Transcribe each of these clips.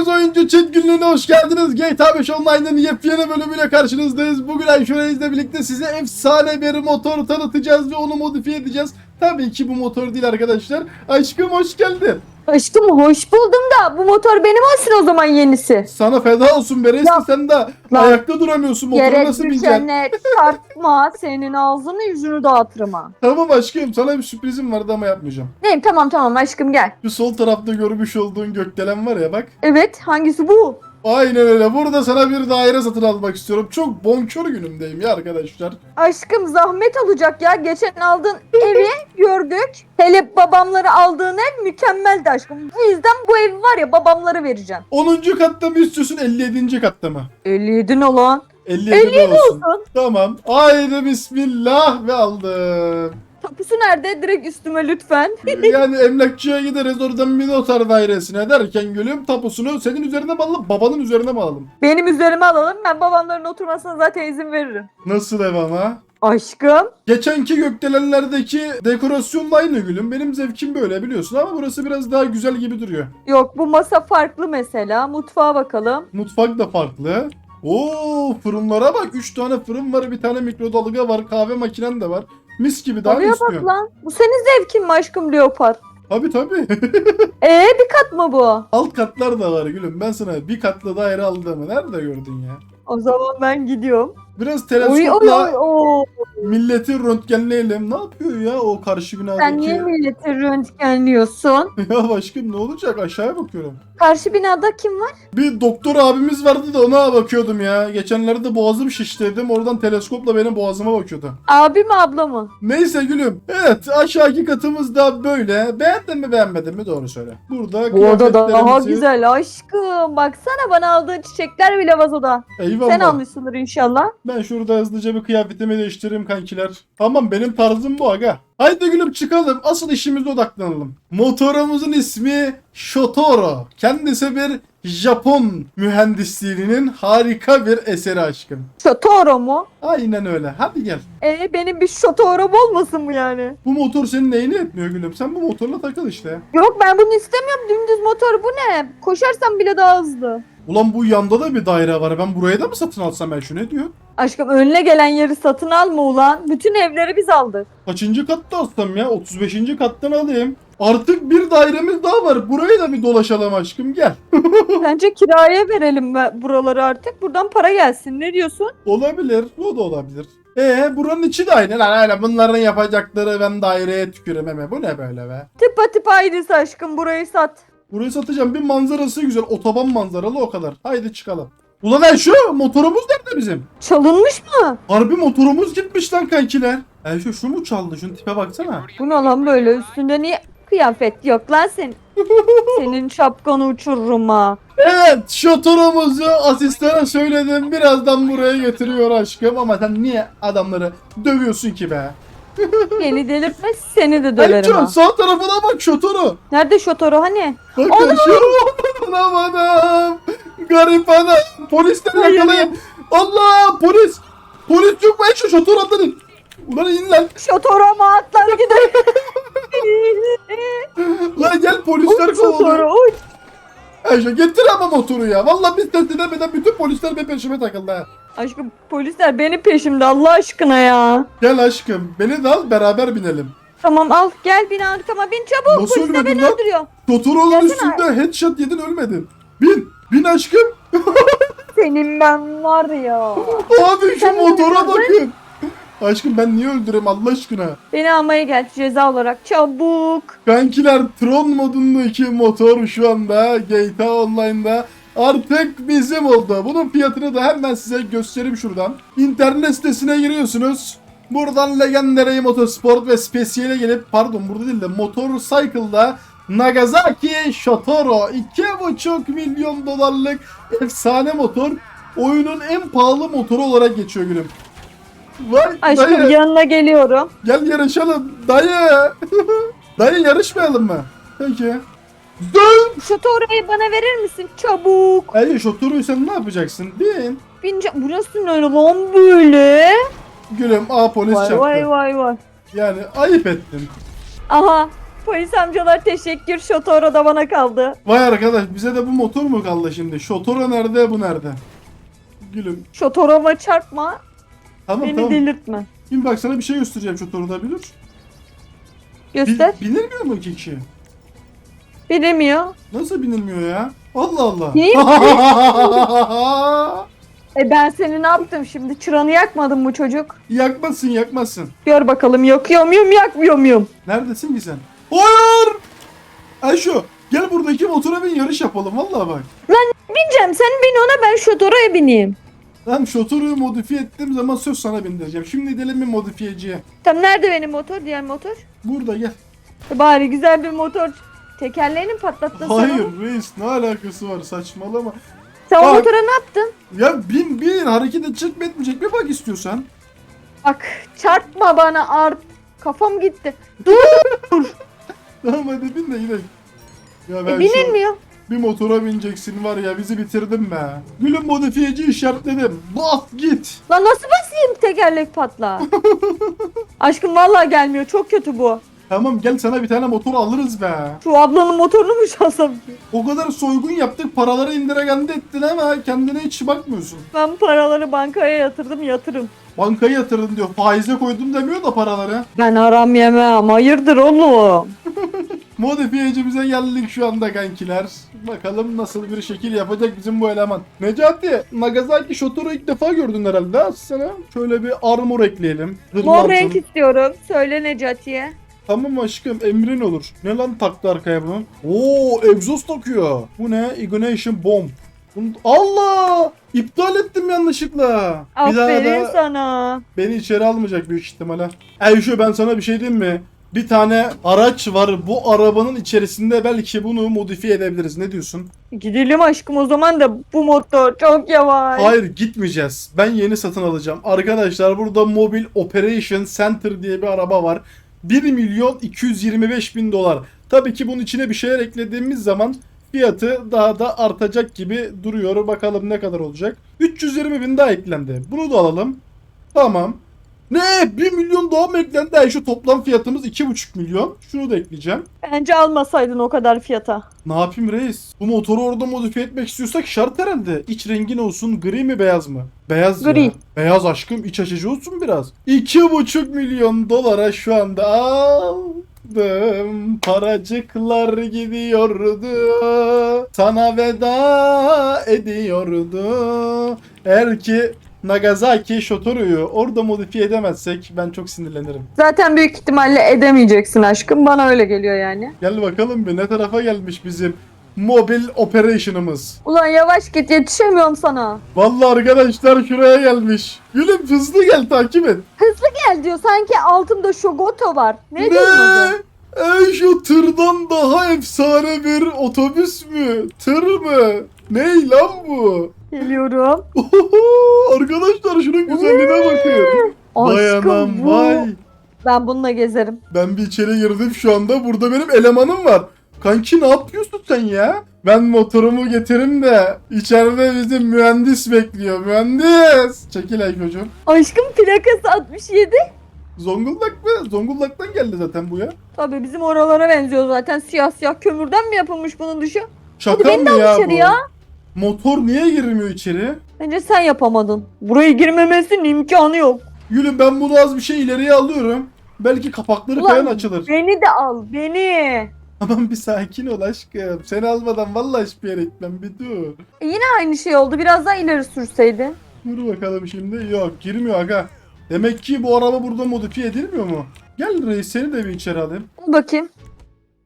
Hepiniz oyuncu chat günlüğüne hoş geldiniz. GTA 5 Online'ın yepyeni bölümüyle karşınızdayız. Bugün Ayşe birlikte size efsane bir motor tanıtacağız ve onu modifiye edeceğiz. Tabii ki bu motor değil arkadaşlar. Aşkım hoş geldin. Aşkım hoş buldum da bu motor benim olsun o zaman yenisi. Sana feda olsun be reis Ya- sen de Ya- ayakta duramıyorsun. Motora nasıl bineceksin? düşene çarpma senin ağzını yüzünü dağıtırım ha. Tamam aşkım sana bir sürprizim vardı ama yapmayacağım. Neyim tamam tamam aşkım gel. Şu sol tarafta görmüş olduğun gökdelen var ya bak. Evet hangisi bu? Aynen öyle. Burada sana bir daire satın almak istiyorum. Çok bonkör günümdeyim ya arkadaşlar. Aşkım zahmet olacak ya. Geçen aldığın evi gördük. Hele babamları aldığın ev mükemmeldi aşkım. Bu yüzden bu evi var ya babamlara vereceğim. 10. katta mı istiyorsun 57. katta mı? 57 ne lan? 57, de olsun. olsun. Tamam. Haydi bismillah ve aldım. Tapusu nerede? Direkt üstüme lütfen. yani emlakçıya gideriz oradan bir noter dairesine derken gülüm tapusunu senin üzerine mi alalım babanın üzerine mi alalım? Benim üzerime alalım. Ben babamların oturmasına zaten izin veririm. Nasıl ev ama? Aşkım. Geçenki gökdelenlerdeki dekorasyonla aynı gülüm. Benim zevkim böyle biliyorsun ama burası biraz daha güzel gibi duruyor. Yok bu masa farklı mesela. Mutfağa bakalım. Mutfak da farklı. Oo fırınlara bak. 3 tane fırın var, bir tane mikrodalga var, kahve makinen de var. Mis gibi daha ne Oraya bak istiyorsun? lan. Bu senin zevkin mi aşkım leopar? Tabii tabii. Ee bir kat mı bu? Alt katlar da var gülüm. Ben sana bir katlı daire aldığımı nerede gördün ya? O zaman ben gidiyorum. Biraz Oy teleskopla oy oy oy. Milleti röntgenleyelim. Ne yapıyor ya o karşı binadaki? Sen niye milleti röntgenliyorsun? ya aşkım ne olacak? Aşağıya bakıyorum. Karşı binada kim var? Bir doktor abimiz vardı da ona bakıyordum ya. Geçenlerde boğazım şiş dedim. Oradan teleskopla benim boğazıma bakıyordu. Abi mi abla mı? Neyse gülüm. Evet aşağıki katımız da böyle. Beğendin mi beğenmedin mi doğru söyle. Burada Bu oda daha kıyafetlerimizi- güzel aşkım. Baksana bana aldığı çiçekler bile vazoda. Eyvallah. Sen almışsındır inşallah. Ben şurada hızlıca bir kıyafetimi değiştireyim kankiler. Tamam benim tarzım bu aga. Haydi gülüm çıkalım. Asıl işimize odaklanalım. Motorumuzun ismi Shotoro. Kendisi bir Japon mühendisliğinin harika bir eseri aşkım. Şotoro mu? Aynen öyle. Hadi gel. Ee benim bir şotorom olmasın mı yani? Bu motor senin neyini etmiyor gülüm? Sen bu motorla takıl işte. Yok ben bunu istemiyorum. Dümdüz motor bu ne? Koşarsam bile daha hızlı. Ulan bu yanda da bir daire var. Ben burayı da mı satın alsam ben şu ne diyor? Aşkım önüne gelen yeri satın alma ulan. Bütün evleri biz aldık. Kaçıncı katta alsam ya? 35. kattan alayım. Artık bir dairemiz daha var. Burayı da bir dolaşalım aşkım gel. Bence kiraya verelim be- buraları artık. Buradan para gelsin. Ne diyorsun? Olabilir. O da olabilir. Ee buranın içi de aynı. Lan öyle bunların yapacakları ben daireye tükürüm hemen. Bu ne böyle be? Tıpa tıpa aynısı aşkım. Burayı sat. Burayı satacağım. Bir manzarası güzel. Otoban manzaralı o kadar. Haydi çıkalım. Ulan lan şu motorumuz nerede bizim? Çalınmış mı? Harbi motorumuz gitmiş lan kankiler. E şu, şu mu çaldı? Şunun tipe baksana. Bu ne lan böyle? Üstünde niye kıyafet yok lan senin? Senin şapkanı uçururum ha. Evet şotorumuzu asistana söyledim. Birazdan buraya getiriyor aşkım. Ama sen niye adamları dövüyorsun ki be? Beni delirtme seni de döverim Can ha. sağ tarafına bak şotoru. Nerede şotoru hani? Bakın şu anam anam. Garip adam. Polisler yakalayın. Allah polis. Polis yok mu? Şu şotor atladın. Ulan in lan. Şotora mı atlar gidelim. Lan gel polisler şotoru kovalıyor. Ayşe getir ama motoru ya. Vallahi biz test edemeden bütün polisler benim peşime takıldı ha. Aşkım polisler benim peşimde Allah aşkına ya. Gel aşkım. Beni de al beraber binelim. Tamam al gel bin arkama bin çabuk. Nasıl Polisler ölmedin beni lan? öldürüyor. Gelsene. üstünde headshot yedin ölmedin. Bin. Bin aşkım. Senin ben var ya. Abi şu Sen motora öldürdün. bakın. Aşkım ben niye öldüreyim Allah aşkına? Beni almaya gel ceza olarak çabuk. Kankiler Tron modundaki motor şu anda GTA Online'da artık bizim oldu. Bunun fiyatını da hemen size göstereyim şuradan. İnternet sitesine giriyorsunuz. Buradan Legendary Motorsport ve Special'e gelip pardon burada değil de Motorcycle'da Nagasaki Shotoro 2,5 milyon dolarlık efsane motor oyunun en pahalı motoru olarak geçiyor gülüm. Vay Aşkım dayı. yanına geliyorum. Gel yarışalım. Dayı. Dayı yarışmayalım mı? Peki. Dön. Şu orayı bana verir misin çabuk? Dayı şu turu sen ne yapacaksın? Bin. Bince burası ne lan böyle? Gülüm a polis Vay çarptı. vay vay vay. Yani ayıp ettin. Aha Polis amcalar teşekkür. Şotoro da bana kaldı. Vay arkadaş bize de bu motor mu kaldı şimdi? Şotoro nerede bu nerede? Gülüm. Şotoro'ma çarpma. Tamam beni tamam. delirtme. Şimdi bak sana bir şey göstereceğim Şotoro'da bilir. Göster. Bin, binilmiyor mu iki kişi? Bilemiyor. Nasıl binilmiyor ya? Allah Allah. Niye? E ben seni ne yaptım şimdi? Çıranı yakmadım bu çocuk. yakmasın yakmasın. Gör bakalım yakıyor muyum yakmıyor muyum? Neredesin ki sen? Hayır! Ayşo gel buradaki motora bin yarış yapalım vallahi bak. Bineceğim sen bin ona ben Şotoro'ya bineyim. Tamam şotoru modifiye ettiğim zaman söz sana bindireceğim. Şimdi gidelim bir modifiyeciye. Tam nerede benim motor diğer motor? Burada gel. E bari güzel bir motor. Tekerleğini mi patlattın sen Hayır onu? reis ne alakası var saçmalama. Sen o Bak. motora ne yaptın? Ya bin bin hareket edecek mi etmeyecek mi bak istiyorsan. Bak çarpma bana art. Kafam gitti. Tamam hadi bin de gidelim. Ya E, ben şu binilmiyor. bir motora bineceksin var ya bizi bitirdin be. Gülüm modifiyeci işaretledim. Bas git. Lan nasıl basayım tekerlek patla? Aşkım vallahi gelmiyor. Çok kötü bu. Tamam gel sana bir tane motor alırız be. Şu ablanın motorunu mu çalsam ki? O kadar soygun yaptık paraları indiragende ettin ama kendine hiç bakmıyorsun. Ben paraları bankaya yatırdım yatırım. Bankaya yatırdın diyor. Faize koydum demiyor da paraları. Ben aram yemem. Hayırdır oğlum? Modifiyecimize geldik şu anda kankiler. Bakalım nasıl bir şekil yapacak bizim bu eleman. Necati, Nagasaki Shotoru ilk defa gördün herhalde ha sana. Şöyle bir armor ekleyelim. Mor Hırlansın. renk istiyorum. Söyle Necati'ye. Tamam aşkım emrin olur. Ne lan taktı arkaya bunu? Oo egzoz takıyor. Bu ne? Ignition bomb. Bunu- Allah! İptal ettim yanlışlıkla. Bir daha Aferin da sana. beni içeri almayacak büyük ihtimalle. Eyşo ben sana bir şey diyeyim mi? Bir tane araç var. Bu arabanın içerisinde belki bunu modifiye edebiliriz. Ne diyorsun? Gidelim aşkım o zaman da bu motor çok yavaş. Hayır gitmeyeceğiz. Ben yeni satın alacağım. Arkadaşlar burada Mobile Operation Center diye bir araba var. 1 milyon 225 bin dolar. Tabii ki bunun içine bir şeyler eklediğimiz zaman fiyatı daha da artacak gibi duruyor. Bakalım ne kadar olacak. 320 bin daha eklendi. Bunu da alalım. Tamam. Ne? 1 milyon daha mı eklendi? Yani şu toplam fiyatımız 2,5 milyon. Şunu da ekleyeceğim. Bence almasaydın o kadar fiyata. Ne yapayım reis? Bu motoru orada modifiye etmek istiyorsak şart herhalde. İç rengin olsun gri mi beyaz mı? Beyaz Gri. ya. Beyaz aşkım iç açıcı olsun biraz. 2,5 milyon dolara şu anda aldım. Paracıklar gidiyordu. Sana veda ediyordu. Eğer ki Nagasaki Shotoru'yu orada modifiye edemezsek ben çok sinirlenirim. Zaten büyük ihtimalle edemeyeceksin aşkım. Bana öyle geliyor yani. Gel bakalım bir ne tarafa gelmiş bizim mobil operation'ımız. Ulan yavaş git yetişemiyorum sana. Vallahi arkadaşlar şuraya gelmiş. Gülüm hızlı gel takip et. Hızlı gel diyor. Sanki altımda Shogoto var. Ne, diyorsun? Ey şu tırdan daha efsane bir otobüs mü? Tır mı? Ney lan bu? Geliyorum. Arkadaşlar şunun güzelliğine bakın. Vay Aşkım bu. vay. Ben bununla gezerim. Ben bir içeri girdim şu anda. Burada benim elemanım var. Kanki ne yapıyorsun sen ya? Ben motorumu getirim de içeride bizim mühendis bekliyor. Mühendis. Çekil ay çocuğum. Aşkım plakası 67. Zonguldak mı? Zonguldak'tan geldi zaten bu ya. Tabii bizim oralara benziyor zaten. Siyah siyah kömürden mi yapılmış bunun dışı? Şaka beni de mı al ya içeri bu? ya. Motor niye girmiyor içeri? Bence sen yapamadın. Buraya girmemesinin imkanı yok. Gülüm ben bunu az bir şey ileriye alıyorum. Belki kapakları Ulan falan açılır. Beni de al beni. Aman bir sakin ol aşkım. Seni almadan vallahi hiçbir yere gitmem bir dur. E yine aynı şey oldu. Biraz daha ileri sürseydi. Dur bakalım şimdi. Yok girmiyor aga. Demek ki bu araba burada modifiye edilmiyor mu? Gel reis seni de bir içeri alayım. Al bakayım.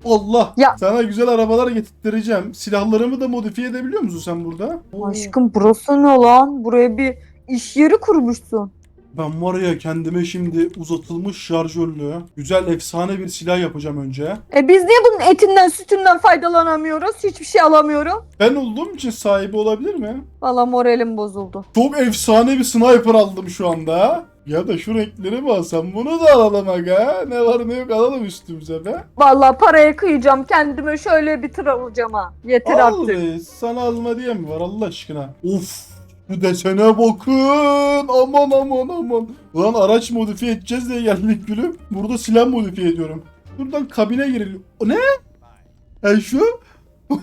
Allah. Ya. Sana güzel arabalar getirttireceğim. Silahlarımı da modifiye edebiliyor musun sen burada? Aşkım burası ne lan? Buraya bir iş yeri kurmuşsun. Ben var ya kendime şimdi uzatılmış şarjörlü, güzel efsane bir silah yapacağım önce. E biz niye bunun etinden sütünden faydalanamıyoruz? Hiçbir şey alamıyorum. Ben olduğum için sahibi olabilir mi? Valla moralim bozuldu. Çok efsane bir sniper aldım şu anda. Ya da şu renkleri mi alsam bunu da alalım aga. Ne var ne yok alalım üstümüze be. Valla paraya kıyacağım. Kendime şöyle bir tır alacağım ha. Yeter Al artık. reis, sana alma diye mi var Allah aşkına? Of bu desene bakın. Aman aman aman. Ulan araç modifiye edeceğiz diye geldik gülüm. Burada silah modifiye ediyorum. Buradan kabine giriliyor. O ne? E şu?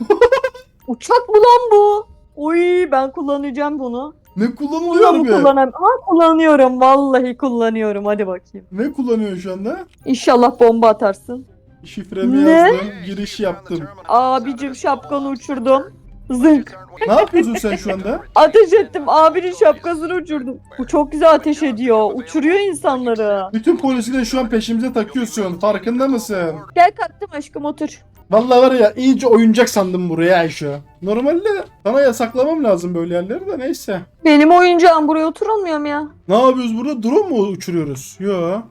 Uçak mı lan bu? Oy ben kullanacağım bunu. Ne kullanılıyor Bunu be? kullanam. Ha kullanıyorum. Vallahi kullanıyorum. Hadi bakayım. Ne kullanıyor şu anda? İnşallah bomba atarsın. Şifremi Ne? yazdım. Giriş yaptım. Abicim şapkanı uçurdum. Zınk. Ne yapıyorsun sen şu anda? Ateş ettim. Abinin şapkasını uçurdum. Bu çok güzel ateş ediyor. Uçuruyor insanları. Bütün polisi de şu an peşimize takıyorsun. Farkında mısın? Gel kalktım aşkım otur. Vallahi var ya iyice oyuncak sandım buraya Ayşe. Normalde sana yasaklamam lazım böyle yerleri de neyse. Benim oyuncağım buraya oturulmuyor mu ya? Ne yapıyoruz burada? Drone mu uçuruyoruz? Yo.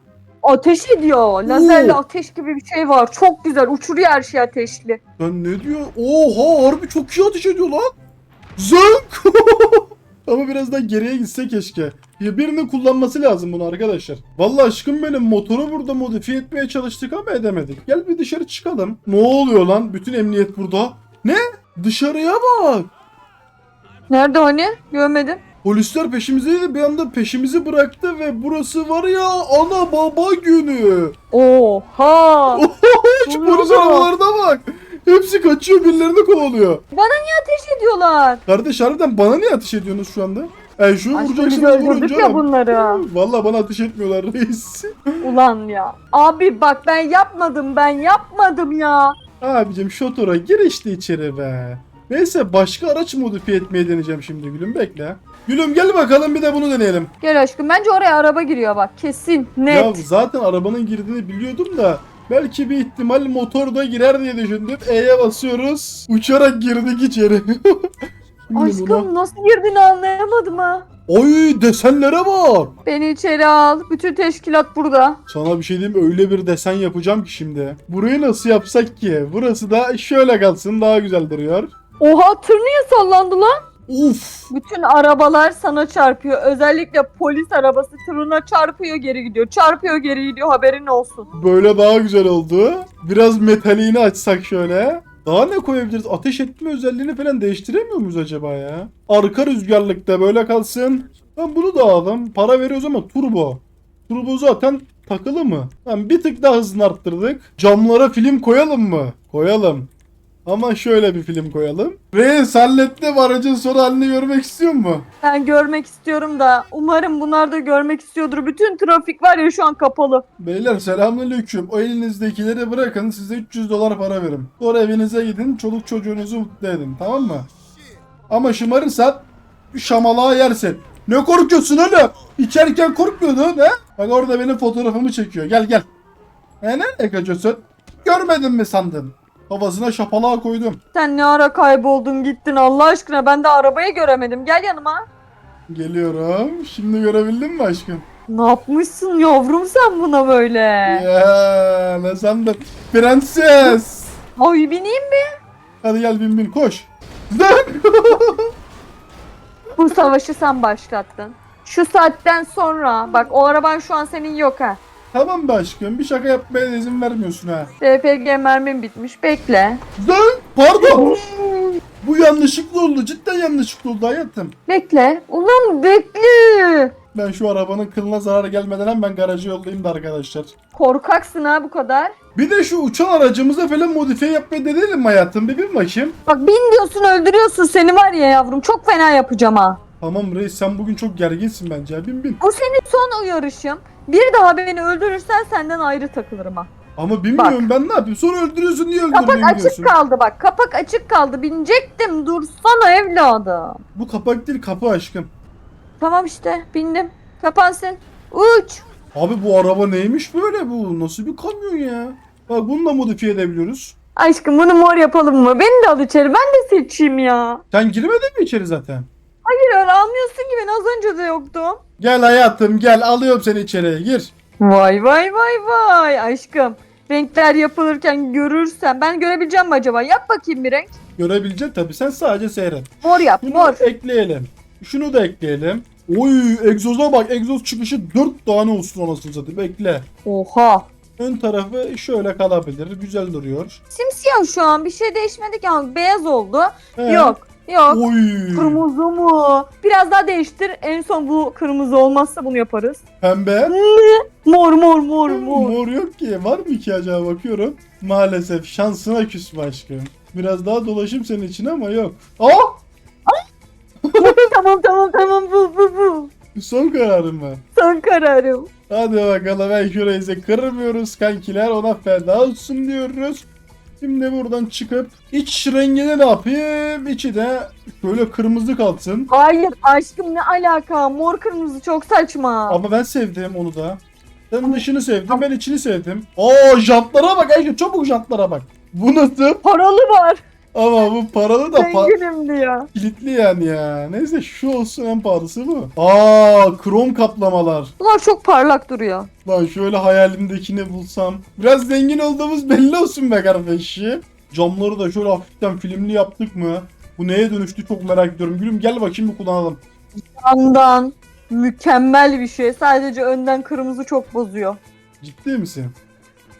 Ateş ediyor. Lazerli Oo. ateş gibi bir şey var. Çok güzel. Uçuruyor her şey ateşli. Lan ne diyor? Oha harbi çok iyi ateş ediyor lan. Zınk. Ama biraz daha geriye gitse keşke. Ya birinin kullanması lazım bunu arkadaşlar. Vallahi aşkım benim motoru burada modifiye etmeye çalıştık ama edemedik. Gel bir dışarı çıkalım. Ne oluyor lan? Bütün emniyet burada. Ne? Dışarıya bak. Nerede hani? Görmedim. Polisler peşimizdeydi bir anda peşimizi bıraktı ve burası var ya ana baba günü. Oha. Şu Oluyor polis arabalarına bak. Hepsi kaçıyor birilerini kovalıyor. ateş ediyorlar. Kardeş harbiden bana niye ateş ediyorsunuz şu anda? E şu biz vuracaksınız vurun ya bunları. Valla bana ateş etmiyorlar reis. Ulan ya. Abi bak ben yapmadım ben yapmadım ya. Abicim şotora gir işte içeri be. Neyse başka araç modifiye etmeye deneyeceğim şimdi Gülüm bekle. Gülüm gel bakalım bir de bunu deneyelim. Gel aşkım bence oraya araba giriyor bak kesin Ya net. zaten arabanın girdiğini biliyordum da belki bir ihtimal motor da girer diye düşündüm. E'ye basıyoruz. Uçarak girdik içeri. Şimdi buna- Aşkım nasıl girdiğini anlayamadım ha. Oy desenlere bak. Beni içeri al. Bütün teşkilat burada. Sana bir şey diyeyim öyle bir desen yapacağım ki şimdi. Burayı nasıl yapsak ki? Burası da şöyle kalsın daha güzel duruyor. Oha tır niye sallandı lan? Uf. Bütün arabalar sana çarpıyor. Özellikle polis arabası tırına çarpıyor geri gidiyor. Çarpıyor geri gidiyor haberin olsun. Böyle daha güzel oldu. Biraz metaliğini açsak şöyle. Daha ne koyabiliriz? Ateş etme özelliğini falan değiştiremiyor muyuz acaba ya? Arka rüzgarlıkta böyle kalsın. Ben bunu da aldım. Para veriyoruz ama turbo. Turbo zaten takılı mı? Ben bir tık daha hızını arttırdık. Camlara film koyalım mı? Koyalım. Ama şöyle bir film koyalım. Reis hallettim aracın son halini görmek istiyor mu? Ben görmek istiyorum da umarım bunlar da görmek istiyordur. Bütün trafik var ya şu an kapalı. Beyler selamünaleyküm. O elinizdekileri bırakın size 300 dolar para verin. Sonra evinize gidin çoluk çocuğunuzu mutlu edin tamam mı? Ama şımarırsan şamalağı yersin. Ne korkuyorsun oğlum? İçerken korkmuyordun he? Bak orada benim fotoğrafımı çekiyor. Gel gel. E nereye kaçıyorsun? Görmedin mi sandın? Kafasına şapalağı koydum. Sen ne ara kayboldun gittin Allah aşkına ben de arabayı göremedim. Gel yanıma. Geliyorum. Şimdi görebildin mi aşkım? Ne yapmışsın yavrum sen buna böyle? Ya ne sandın? Prenses. Ay bineyim mi? Hadi gel bin bin koş. Bu savaşı sen başlattın. Şu saatten sonra bak o araban şu an senin yok ha. Tamam be aşkım bir şaka yapmaya da izin vermiyorsun ha. RPG mermim bitmiş bekle. Dön. Pardon. Bu yanlışlıkla oldu. Cidden yanlışlıkla oldu hayatım. Bekle. Ulan bekle. Ben şu arabanın kılına zarar gelmeden hemen garajı yollayayım da arkadaşlar. Korkaksın ha bu kadar. Bir de şu uçan aracımıza falan modifiye yapmayı deneyelim mi hayatım? Bir bin bakayım. Bak bin diyorsun öldürüyorsun seni var ya yavrum çok fena yapacağım ha. Tamam reis sen bugün çok gerginsin bence. ya. Bin bin. Bu senin son uyarışım. Bir daha beni öldürürsen senden ayrı takılırım ha. Ama bilmiyorum ben ne yapayım? Sonra öldürüyorsun niye Kapak öldürmeye açık gidiyorsun? kaldı bak. Kapak açık kaldı. Binecektim. Dursana evladım. Bu kapak değil kapı aşkım. Tamam işte bindim. Kapansın. Uç. Abi bu araba neymiş böyle bu? Nasıl bir kamyon ya? Bak bunu da modifiye edebiliyoruz. Aşkım bunu mor yapalım mı? Beni de al içeri. Ben de seçeyim ya. Sen girmedin mi içeri zaten? Hayır öyle almıyorsun ki ben az önce de yoktum. Gel hayatım gel alıyorum seni içeriye gir. Vay vay vay vay aşkım. Renkler yapılırken görürsen ben görebileceğim mi acaba? Yap bakayım bir renk. Görebileceksin tabii sen sadece seyret. Mor yap Bunu mor. ekleyelim. Şunu da ekleyelim. Oy egzoza bak egzoz çıkışı 4 tane olsun anasını satayım ekle. Oha. Ön tarafı şöyle kalabilir güzel duruyor. Simsiyah şu an bir şey değişmedi ki ama beyaz oldu. He, Yok. Yok. Oy. Kırmızı mı? Biraz daha değiştir. En son bu kırmızı olmazsa bunu yaparız. Pembe. Mor mor mor mor. Mor yok ki. Var mı ki acaba bakıyorum. Maalesef şansına küsme aşkım. Biraz daha dolaşayım senin için ama yok. Aa! tamam tamam tamam bu bu bu. Son kararım mı? Son kararım. Hadi bakalım ben şurayı kırmıyoruz kankiler ona feda olsun diyoruz. Şimdi buradan çıkıp iç rengine ne yapayım? İçi de şöyle kırmızı kalsın. Hayır aşkım ne alaka? Mor kırmızı çok saçma. Ama ben sevdim onu da. Sen dışını sevdim ben içini sevdim. Oo jantlara bak Ayşe çabuk jantlara bak. Bu nasıl? Paralı var. Ama bu paralı da pa- Zenginim diyor. kilitli yani ya. Neyse şu olsun en pahalısı bu. Aa krom kaplamalar. Bunlar çok parlak duruyor. Lan şöyle hayalimdekini bulsam. Biraz zengin olduğumuz belli olsun be kardeşim. Camları da şöyle hafiften filmli yaptık mı? Bu neye dönüştü çok merak ediyorum. Gülüm gel bakayım bir kullanalım. Yandan mükemmel bir şey. Sadece önden kırmızı çok bozuyor. Ciddi misin?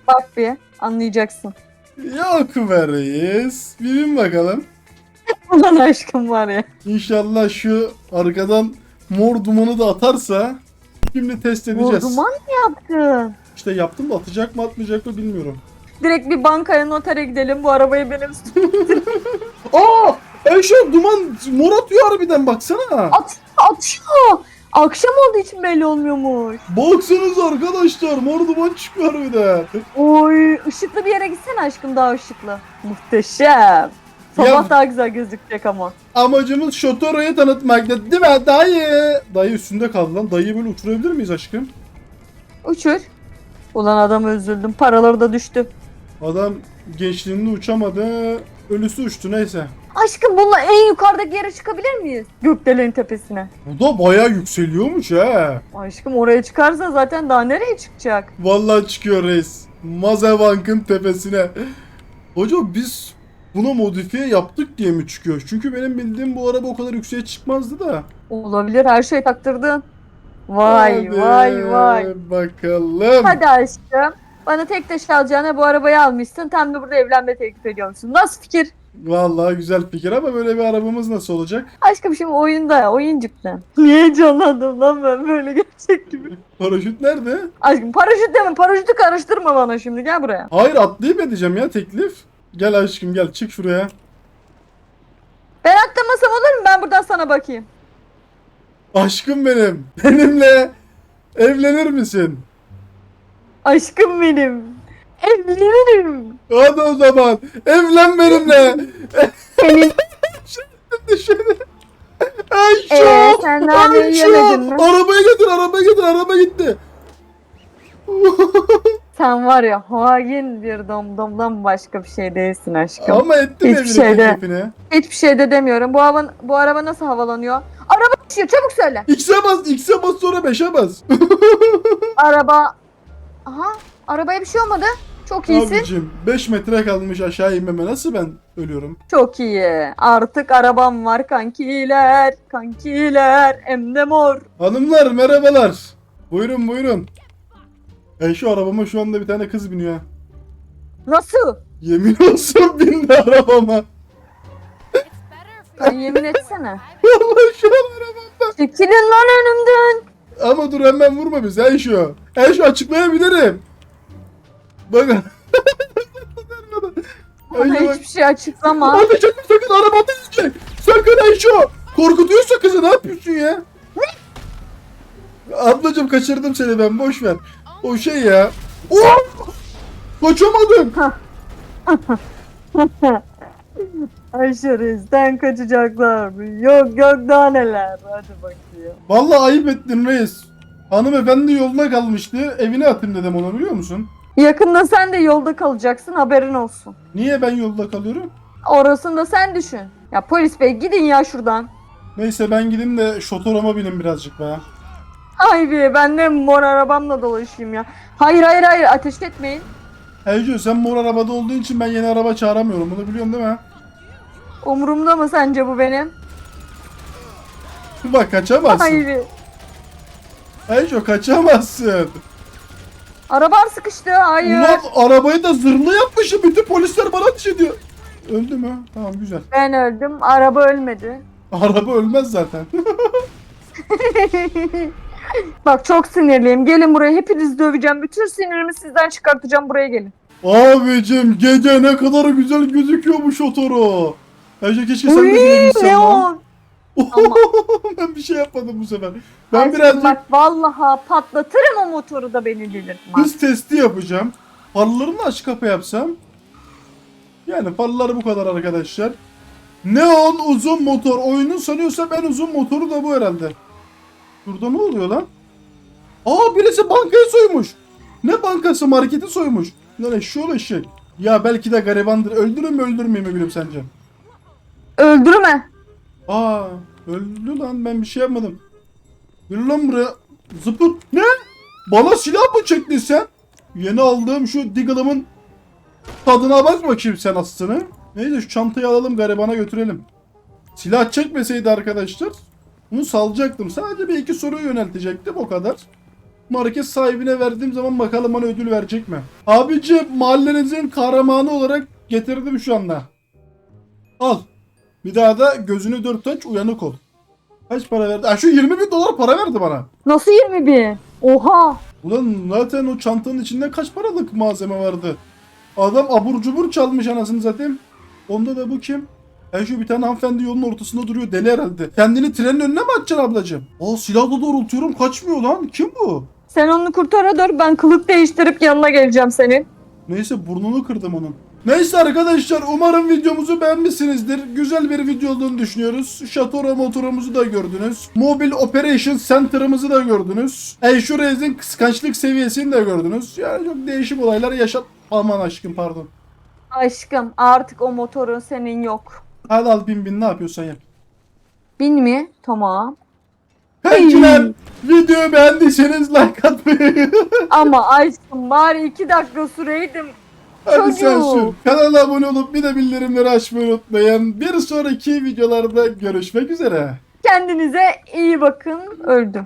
Bak bir anlayacaksın. Yok be reis. Bir bin bakalım. Ulan aşkım var ya. İnşallah şu arkadan mor dumanı da atarsa şimdi test edeceğiz. Vurduman mı yaptın? İşte yaptım da atacak mı atmayacak mı bilmiyorum. Direkt bir bankaya notere gidelim. Bu arabayı benim Aa! Ayşe duman mor atıyor harbiden baksana. At, atıyor. Akşam olduğu için belli olmuyormuş. Baksanız arkadaşlar mor duman çıkıyor harbiden. Oy ışıklı bir yere gitsene aşkım daha ışıklı. Muhteşem. Sabah Ya- daha güzel gözükecek ama. Amacımız Şotoro'yu tanıtmaktı değil mi dayı? Dayı üstünde kaldı lan. Dayıyı böyle uçurabilir miyiz aşkım? Uçur. Ulan adam üzüldüm. Paraları da düştü. Adam gençliğinde uçamadı. Ölüsü uçtu neyse. Aşkım bununla en yukarıdaki yere çıkabilir miyiz? Gökdelenin tepesine. Bu da bayağı yükseliyormuş ha. Aşkım oraya çıkarsa zaten daha nereye çıkacak? Vallahi çıkıyor reis. Mazebank'ın tepesine. Hocam biz buna modifiye yaptık diye mi çıkıyor? Çünkü benim bildiğim bu araba o kadar yükseğe çıkmazdı da. Olabilir her şey taktırdın. Vay Hadi vay vay. Bakalım. Hadi aşkım. Bana tek taş alacağına bu arabayı almışsın. Tam da burada evlenme teklif ediyormuşsun. Nasıl fikir? Vallahi güzel fikir ama böyle bir arabamız nasıl olacak? Aşkım şimdi oyunda, oyuncukta. Niye heyecanlandım lan ben böyle gerçek gibi. Paraşüt nerede? Aşkım paraşüt deme, paraşütü karıştırma bana şimdi gel buraya. Hayır atlayıp edeceğim ya teklif. Gel aşkım gel çık şuraya. Ben atlamasam olur mu? Ben buradan sana bakayım. Aşkım benim. Benimle evlenir misin? Aşkım benim. Evlenirim. Hadi o zaman. Evlen benimle. Senin Dışarı. Ayşo. Ee, sen daha Ayşo. yemedin mi? Arabaya getir arabaya getir araba gitti. sen var ya hain bir domdomdan başka bir şey değilsin aşkım. Ama ettim Hiçbir şeyde. teklifini. Hiçbir şey de demiyorum. Bu araba, bu araba nasıl havalanıyor? Araba düşüyor çabuk söyle. X'e bas X'e bas sonra 5'e bas. Araba... Aha arabaya bir şey olmadı. Çok iyisin. Abicim 5 metre kalmış aşağı inmeme nasıl ben ölüyorum? Çok iyi. Artık arabam var kankiler. Kankiler. Hem de mor. Hanımlar merhabalar. Buyurun buyurun. E şu arabama şu anda bir tane kız biniyor. ha. Nasıl? Yemin olsun bindi arabama. Sen yemin etsene. Vallahi şu an arabamda. Çekilin lan önümden. Ama dur hemen vurma bizi Ayşo. Ayşo açıklayabilirim. Bakın. Ayşo bak. hiçbir şey açıklama. Ateş etme sakın araba edecek. Sakın Ayşo. Korkutuyorsa kızı ne yapıyorsun ya? Ablacım kaçırdım seni ben boş ver. O şey ya. Oh! Kaçamadım. Ayşe Reis'ten kaçacaklar mı? Yok yok daha neler. Hadi bakayım. Vallahi ayıp ettin reis. Hanımefendi yolda kalmıştı. Evine atayım dedim onu biliyor musun? Yakında sen de yolda kalacaksın haberin olsun. Niye ben yolda kalıyorum? Orasını da sen düşün. Ya polis bey gidin ya şuradan. Neyse ben gideyim de şotorama bineyim birazcık be. Ay be ben de mor arabamla dolaşayım ya. Hayır hayır hayır ateş etmeyin. Ece sen mor arabada olduğu için ben yeni araba çağıramıyorum. Bunu biliyorsun değil mi? Umurumda mı sence bu benim? Bak kaçamazsın. Hayır. Ece kaçamazsın. Arabam sıkıştı hayır. Ulan arabayı da zırhlı yapmışım. Bütün polisler bana ateş ediyor. Öldü mü? Tamam güzel. Ben öldüm. Araba ölmedi. Araba ölmez zaten. Bak çok sinirliyim. Gelin buraya. Hepinizi döveceğim. Bütün sinirimi sizden çıkartacağım. Buraya gelin. Abicim gece ne kadar güzel gözüküyor bu şotoru. Ece keşke sen de Uy, görebilsen ne lan. o? Ama- ben bir şey yapmadım bu sefer. Ben Aşkım birazcık Bak vallahi patlatırım o motoru da beni delirtme. hız testi yapacağım. Farlarını aç kapı yapsam. Yani farlar bu kadar arkadaşlar. Neon uzun motor. Oyunun sanıyorsam en uzun motoru da bu herhalde. Burada ne oluyor lan? Aa birisi bankayı soymuş. Ne bankası marketi soymuş. Lan eşşoğlu eşek. Ya belki de garibandır. Öldürür mü öldürmeyeyim mi gülüm sence? Öldürme. Aa öldü lan ben bir şey yapmadım. Yürü lan buraya. Zıpır. Ne? Bana silah mı çektin sen? Yeni aldığım şu Diggle'ımın tadına bak bakayım sen aslını. Neyse şu çantayı alalım garibana götürelim. Silah çekmeseydi arkadaşlar bunu salacaktım. Sadece bir iki soruyu yöneltecektim o kadar. Market sahibine verdiğim zaman bakalım bana ödül verecek mi? Abici mahallenizin kahramanı olarak getirdim şu anda. Al. Bir daha da gözünü dört aç uyanık ol. Kaç para verdi? Ha, şu 20 bin dolar para verdi bana. Nasıl 20 bin? Oha. Ulan zaten o çantanın içinde kaç paralık malzeme vardı? Adam abur cubur çalmış anasını zaten. Onda da bu kim? E şu bir tane hanımefendi yolun ortasında duruyor deli herhalde. Kendini trenin önüne mi atacaksın ablacığım? Aa silahla doğrultuyorum kaçmıyor lan. Kim bu? Sen onu kurtara dur ben kılık değiştirip yanına geleceğim senin. Neyse burnunu kırdım onun. Neyse arkadaşlar umarım videomuzu beğenmişsinizdir. Güzel bir video olduğunu düşünüyoruz. Şatora motorumuzu da gördünüz. Mobile Operation Center'ımızı da gördünüz. Ensureze'in kıskançlık seviyesini de gördünüz. Yani çok değişik olaylar yaşat... Aman aşkım pardon. Aşkım artık o motorun senin yok. Hadi al bin bin ne yapıyorsan yap. Bin mi? Tamam. Kankiler videoyu beğendiyseniz like atmayı. Ama aşkım bari iki dakika süreydim. Hadi sen sür. Kanala abone olup bir de bildirimleri açmayı unutmayın. Bir sonraki videolarda görüşmek üzere. Kendinize iyi bakın. Öldüm.